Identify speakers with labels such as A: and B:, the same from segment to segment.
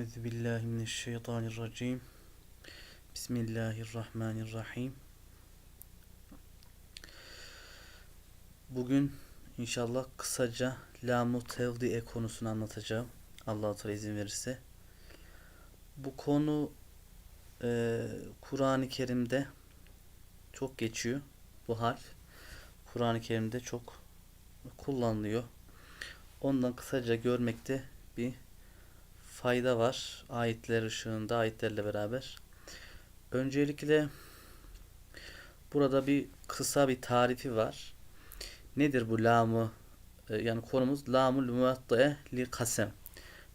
A: Euzu billahi mineşşeytanirracim. Bismillahirrahmanirrahim. Bugün inşallah kısaca lamu tevdi'e konusunu anlatacağım. Allah Teala izin verirse. Bu konu e, Kur'an-ı Kerim'de çok geçiyor. Bu harf Kur'an-ı Kerim'de çok kullanılıyor. Ondan kısaca görmekte bir fayda var. Ayetler ışığında, ayetlerle beraber. Öncelikle burada bir kısa bir tarifi var. Nedir bu lamı? Ee, Yani konumuz lamul muvatta'e li kasem.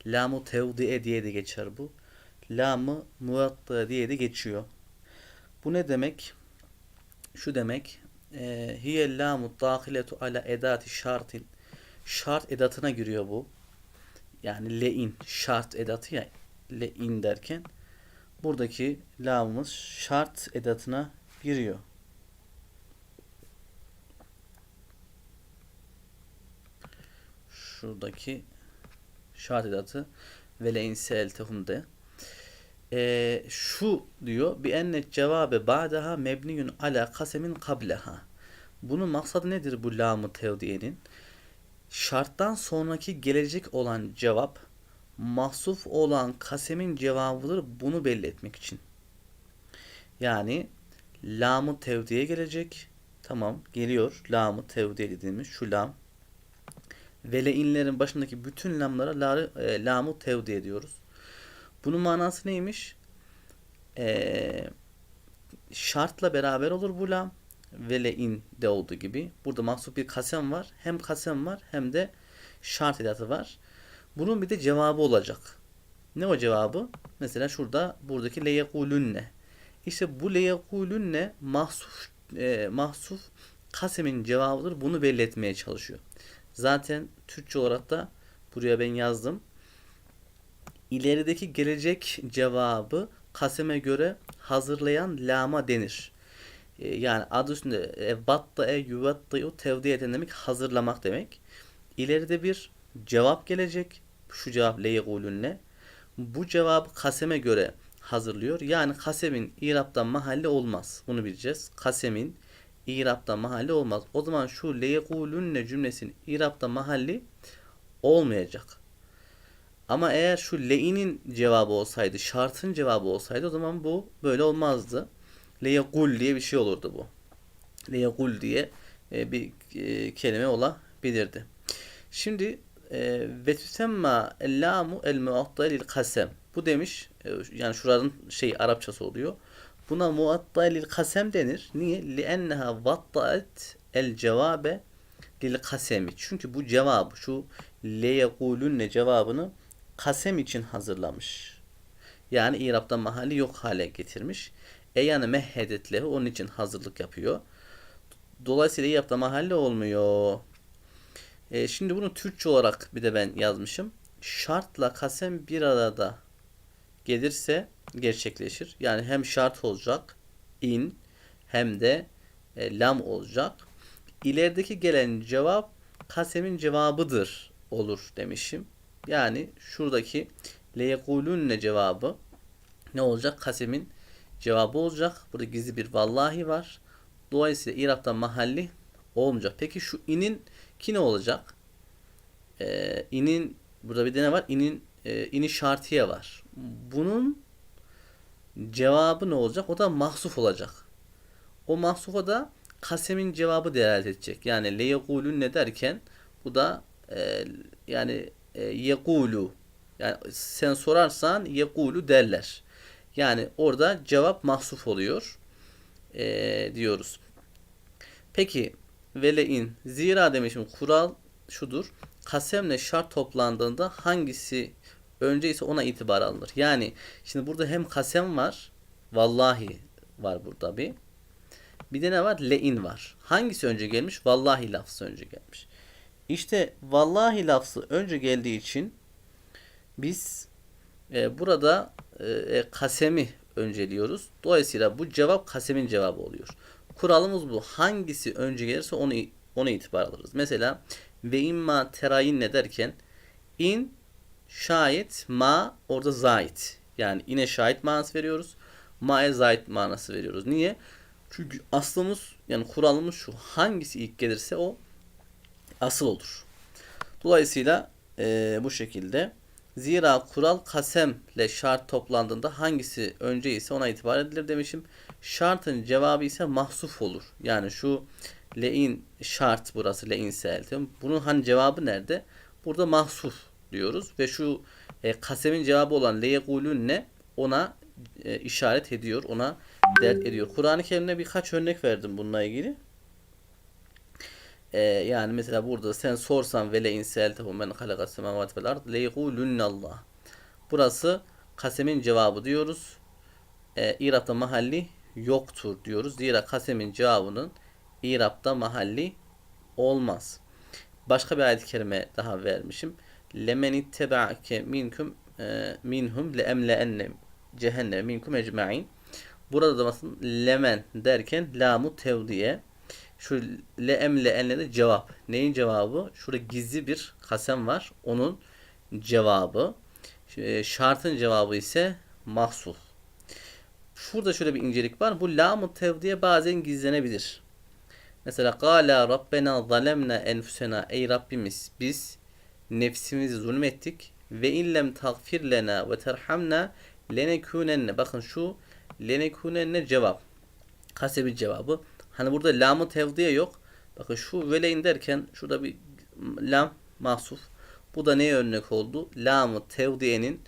A: Lamu tevdi'e diye de geçer bu. Lamı muvatta diye de geçiyor. Bu ne demek? Şu demek. e, Hiye lamu dahiletu ala edati şartin. Şart edatına giriyor bu yani le'in şart edatı ya le'in derken buradaki lamımız şart edatına giriyor. Şuradaki şart edatı ve le'in seeltehum de. Ee, şu diyor bi enne cevabe ba'daha mebniyun ala kasemin kableha. Bunun maksadı nedir bu lamı tevdiyenin? Şarttan sonraki gelecek olan cevap mahsuf olan kasemin cevabıdır bunu belli etmek için. Yani lamı tevdiye gelecek. Tamam geliyor lamı tevdiye dediğimiz şu lam. Veleinlerin başındaki bütün lamlara la, e, lamı tevdiye diyoruz. Bunun manası neymiş? E, şartla beraber olur bu lam velein de olduğu gibi. Burada mahsup bir kasem var. Hem kasem var hem de şart edatı var. Bunun bir de cevabı olacak. Ne o cevabı? Mesela şurada buradaki leyekulünne. İşte bu leyekulünne mahsuf e, mahsuf kasemin cevabıdır. Bunu belli etmeye çalışıyor. Zaten Türkçe olarak da buraya ben yazdım. İlerideki gelecek cevabı kaseme göre hazırlayan lama denir. E, yani adı üstünde e, batta e yuvatta'yu tevdi eden demek hazırlamak demek. İleride bir cevap gelecek. Şu cevap le yegulünne. Bu cevabı kaseme göre hazırlıyor. Yani kasemin İrab'da mahalle olmaz. Bunu bileceğiz. Kasemin İrab'da mahalle olmaz. O zaman şu le yegulünne cümlesinin İrab'da mahalli olmayacak. Ama eğer şu le'inin cevabı olsaydı, şartın cevabı olsaydı o zaman bu böyle olmazdı leyekul diye bir şey olurdu bu. Leyekul diye e, bir e, kelime olabilirdi. Şimdi e, ve tüsemma lamu el muattalil kasem. Bu demiş e, yani şuranın şey Arapçası oluyor. Buna muattalil kasem denir. Niye? Lienneha vattaet el cevabe lil kasemi. Çünkü bu cevabı şu leyekulünne cevabını kasem için hazırlamış. Yani İrab'da mahalli yok hale getirmiş. E yani mehhedetlehu onun için hazırlık yapıyor. Dolayısıyla yapta mahalle olmuyor. E, şimdi bunu Türkçe olarak bir de ben yazmışım. Şartla kasem bir arada gelirse gerçekleşir. Yani hem şart olacak in hem de e, lam olacak. İlerideki gelen cevap kasemin cevabıdır olur demişim. Yani şuradaki leyekulünne cevabı ne olacak? Kasemin cevabı olacak. Burada gizli bir vallahi var. Dolayısıyla İrab'da mahalli olmayacak. Peki şu inin ki ne olacak? Ee, inin burada bir de ne var? İnin e, ini şartiye var. Bunun cevabı ne olacak? O da mahsuf olacak. O mahsufa da kasemin cevabı delalet edecek. Yani leyekulun ne derken bu da e, yani e, yekulu yani sen sorarsan yekulu derler. Yani orada cevap mahsuf oluyor ee, diyoruz. Peki velein zira demişim kural şudur. Kasemle şart toplandığında hangisi önce ise ona itibar alınır. Yani şimdi burada hem kasem var vallahi var burada bir. Bir de ne var? Le'in var. Hangisi önce gelmiş? Vallahi lafzı önce gelmiş. İşte vallahi lafzı önce geldiği için biz e, burada e, kasemi önceliyoruz. Dolayısıyla bu cevap kasemin cevabı oluyor. Kuralımız bu. Hangisi önce gelirse onu ona itibar alırız. Mesela ve imma terayin ne derken in şayet ma orada zait. Yani yine şahit manası veriyoruz. Ma'ye zait manası veriyoruz. Niye? Çünkü aslımız yani kuralımız şu. Hangisi ilk gelirse o asıl olur. Dolayısıyla eee, bu şekilde. Zira kural kasemle şart toplandığında hangisi önce ise ona itibar edilir demişim. Şartın cevabı ise mahsuf olur. Yani şu le'in şart burası le'in seltim. Bunun hani cevabı nerede? Burada mahsuf diyoruz ve şu e, kasemin cevabı olan leyegulun ne ona e, işaret ediyor. Ona dert ediyor. Kur'an-ı Kerim'de birkaç örnek verdim bununla ilgili. Ee, yani mesela burada sen sorsan ve le inseltehum men halakas semavati vel ard leyekulunallah. Burası kasemin cevabı diyoruz. Ee, İrab'da mahalli yoktur diyoruz. Zira kasemin cevabının İrab'da mahalli olmaz. Başka bir ayet-i kerime daha vermişim. Lemen ittebaake minkum e, minhum le emleenne cehennem minkum ecmain. Burada da bakın lemen derken lamu tevdiye. Şu le emle enle de cevap. Neyin cevabı? Şurada gizli bir kasem var. Onun cevabı. Ş- Şartın cevabı ise mahsuf. Şurada şöyle bir incelik var. Bu lamu tevdiye bazen gizlenebilir. Mesela Gala Rabbena zalemna enfusena Ey Rabbimiz biz nefsimizi zulmettik ve illem tagfir lena ve terhamna lenekunenne bakın şu lenekunenne cevap kasebi cevabı hani burada lamı tevdiye yok bakın şu veleyn derken şurada bir lam mahsuf bu da neye örnek oldu lamı tevdiyenin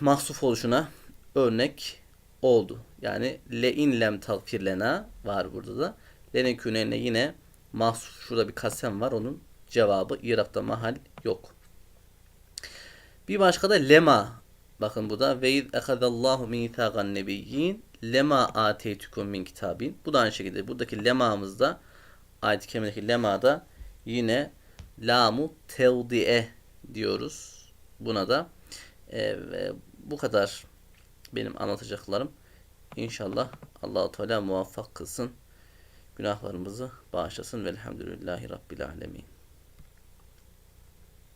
A: mahsuf oluşuna örnek oldu. Yani le in lem tagfir lena var burada da. Lenekünene yine mahsuf şurada bir kasem var onun cevabı İrab'da mahal yok. Bir başka da lema. Bakın bu da ve iz ehadallahu mithagan nebiyyin lema ateytukum min kitabin. Bu da aynı şekilde buradaki lemamızda ayet-i kerimedeki lemada yine lamu tevdiye diyoruz. Buna da e, bu kadar benim anlatacaklarım. İnşallah Allahu Teala muvaffak kılsın. Günahlarımızı bağışlasın. Velhamdülillahi Rabbil Alemin.